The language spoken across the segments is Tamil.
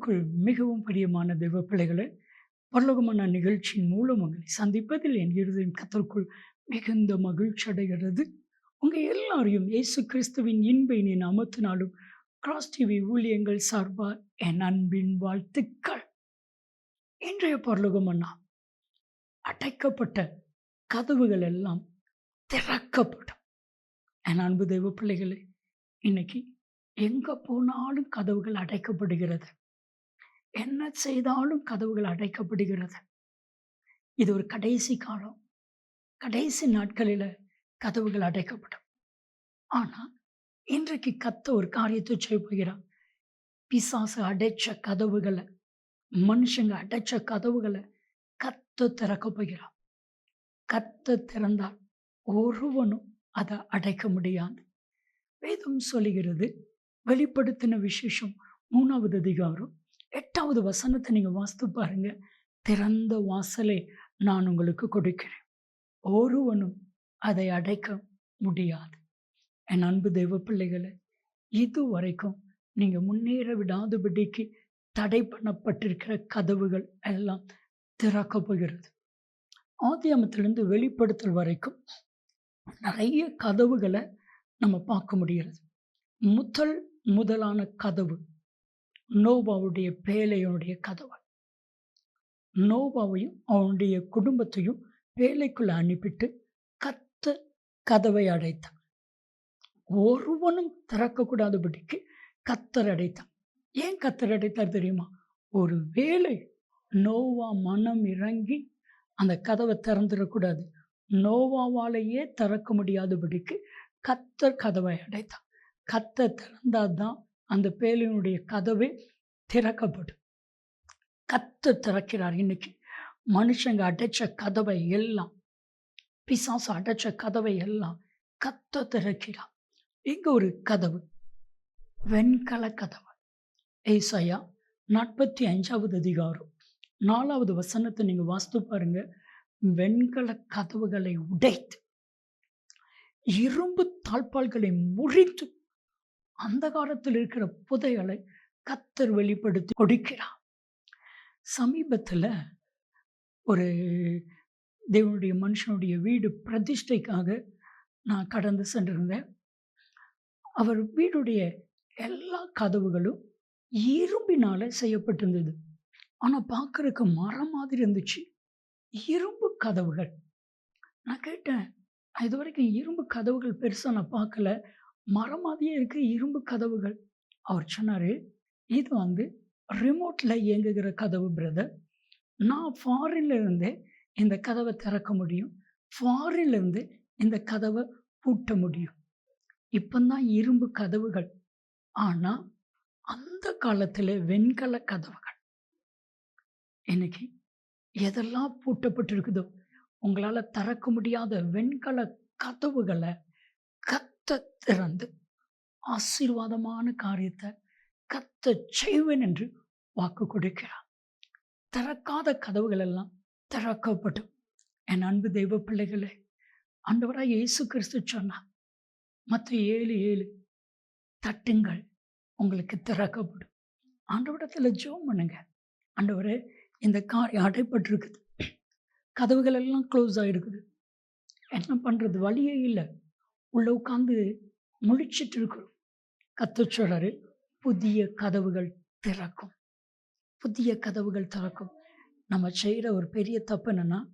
கிறிஸ்துவுக்குள் மிகவும் பிரியமான தெய்வ பிள்ளைகளை பரலோகமான நிகழ்ச்சியின் மூலம் உங்களை சந்திப்பதில் என் இருதயம் கத்தற்குள் மிகுந்த மகிழ்ச்சி அடைகிறது. உங்கள் எல்லாரையும் இயேசு கிறிஸ்துவின் இன்பை அமர்த்தினாலும் கிராஸ் டிவி ஊழியங்கள் சார்பாக என் அன்பின் வாழ்த்துக்கள். இன்றைய பரலோகமன்னா அடைக்கப்பட்ட கதவுகள் எல்லாம் திறக்கப்படும் என் அன்பு தெய்வ பிள்ளைகளே இன்னைக்கு எங்கே போனாலும் கதவுகள் அடைக்கப்படுகிறது. என்ன செய்தாலும் கதவுகள் அடைக்கப்படுகிறது. இது ஒரு கடைசி காலம். கடைசி நாட்களில் கதவுகள் அடைக்கப்படும். ஆனால் இன்றைக்கு கத்த ஒரு காரியத்தை செய்ய போகிறான் பிசாசு அடைச்ச கதவுகளை மனுஷங்க அடைச்ச கதவுகளை கத்த திறக்க போகிறான் கத்த திறந்தால் ஒருவனும் அதை அடைக்க முடியாது. வேதம் சொல்லுகிறது வெளிப்படுத்தின விசேஷம் மூணாவது அதிகாரம் எட்டாவது வசனத்தை நீங்கள் வாசித்து பாருங்க. திறந்த வாசலை நான் உங்களுக்கு கொடுக்கிறேன். ஒருவனும் அதை அடைக்க முடியாது. என் அன்பு தெய்வ பிள்ளைகளை இது வரைக்கும் நீங்கள் முன்னேற விடாதபடிக்கு தடை பண்ணப்பட்டிருக்கிற கதவுகள் எல்லாம் திறக்க போகிறது. ஆதியாமத்திலிருந்து வெளிப்படுத்தல் வரைக்கும் நிறைய கதவுகளை நம்ம பார்க்க முடிகிறது. முதல் முதலான கதவு நோபாவுடைய பேலையனுடைய கதவு நோபாவையும் அவனுடைய குடும்பத்தையும் வேலைக்குள்ள அனுப்பிட்டு கத்த கதவை அடைத்தான். ஒருவனும் திறக்கக்கூடாதபடிக்கு கத்தர் அடைத்தான். ஏன் கத்தர் அடைத்தார் தெரியுமா? ஒரு வேலை நோவா மனம் இறங்கி அந்த கதவை திறந்துடக்கூடாது. நோவாவாலேயே திறக்க முடியாதபடிக்கு கத்தர் கதவை அடைத்தான். கத்தை திறந்தால் தான் அந்த பேலினுடைய கதவு திறக்கப்படும். கத்து திறக்கிறார் இன்னைக்கு. மனுஷங்க அடைச்ச கதவை எல்லாம் பிசாசு அடைச்ச கதவை எல்லாம் கத்த திறக்கிறார். இங்க ஒரு கதவு வெண்கல கதவு. ஏசையா நாற்பத்தி அஞ்சாவது அதிகாரம். நாலாவது வசனத்தை நீங்க வாஸ்து பாருங்க. வெண்கல கதவுகளை உடைத்து இரும்பு தாழ்பால்களை முறித்து அந்த காலத்தில் இருக்கிற புதைகளை கத்தர் வெளிப்படுத்தி கொடுக்கிறார். சமீபத்தில் ஒரு தேவனுடைய மனுஷனுடைய வீடு பிரதிஷ்டைக்காக நான் கடந்து சென்றிருந்தேன். அவர் வீடுடைய எல்லா கதவுகளும் இரும்பினால் செய்யப்பட்டிருந்தது. ஆனால் பார்க்குறக்கு மரம் மாதிரி இருந்துச்சு. இரும்பு கதவுகள். நான் கேட்டேன் இது வரைக்கும் இரும்பு கதவுகள் பெருசாக நான் பார்க்கல. மரம் மாதிரியே இருக்குது இரும்பு கதவுகள். அவர் சொன்னார் இது வந்து ரிமோட்டில் இயங்குகிற கதவு பிரதர் நான் ஃபாரின்ல இருந்தே இந்த கதவை திறக்க முடியும். ஃபாரின்ல இருந்து இந்த கதவை பூட்ட முடியும். இப்போந்தான் இரும்பு கதவுகள். ஆனால் அந்த காலத்தில் வெண்கல கதவுகள். இன்னைக்கு எதெல்லாம் பூட்டப்பட்டிருக்குதோ உங்களால் திறக்க முடியாத வெண்கல கதவுகளை கத்த திறந்து ஆசீர்வாதமான காரியத்தை கத்த செய்வேன் என்று வாக்கு கொடுக்கிறார். திறக்காத கதவுகள் எல்லாம் திறக்கப்படும். என் அன்பு தெய்வ பிள்ளைகளே ஆண்டவராக இயேசு கிறிஸ்து சொன்னார் மற்ற ஏழு ஏழு தட்டுங்கள் உங்களுக்கு திறக்கப்படும். ஆண்டவரத்தில் ஜோம் பண்ணுங்க. ஆண்டவரே இந்த காரியம் அடைப்பட்டிருக்குது. கதவுகள் எல்லாம் க்ளோஸ் ஆகிருக்குது என்ன பண்ணுறது வழியே இல்லை. உள்ளே உட்காந்து முழிச்சிட்டு இருக்கிறோம் கத்த புதிய கதவுகள் திறக்கும். புதிய கதவுகள் திறக்கும். நம்ம செய்கிற ஒரு பெரிய தப்பு என்னென்னா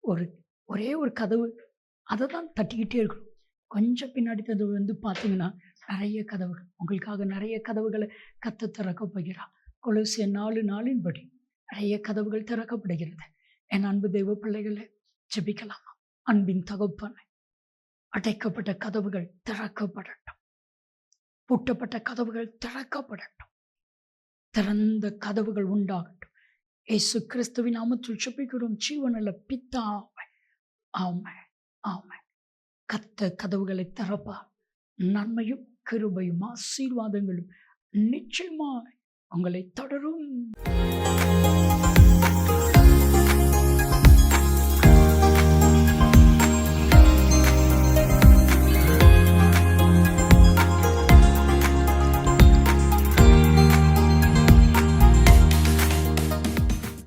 ஒரு ஒரே ஒரு கதவு அதை தான் தட்டிக்கிட்டே இருக்கணும். கொஞ்சம் பின்னாடி கதவு வந்து பார்த்தீங்கன்னா நிறைய கதவுகள் உங்களுக்காக நிறைய கதவுகளை கத்த திறக்க போகிறார். கொலுசிய நாலு நாளின்படி நிறைய கதவுகள் திறக்கப்படுகிறது. என் அன்பு தெய்வ பிள்ளைகளை ஜெபிக்கலாமா? அன்பின் தகப்பனை அடைக்கப்பட்ட கதவுகள் திறக்கப்படட்டும். பூட்டப்பட்ட கதவுகள் திறக்கப்படட்டும். திறந்த கதவுகள் உண்டாகட்டும். ஏசு கிறிஸ்துவின் நாமத்தில் சுப்பிக்கிறோம். ஜீவனில் பித்தா ஆமை ஆமை கத்த கதவுகளை திறப்பா. நன்மையும் கிருபையும் ஆசீர்வாதங்களும் நிச்சயமாய் உங்களை தொடரும்.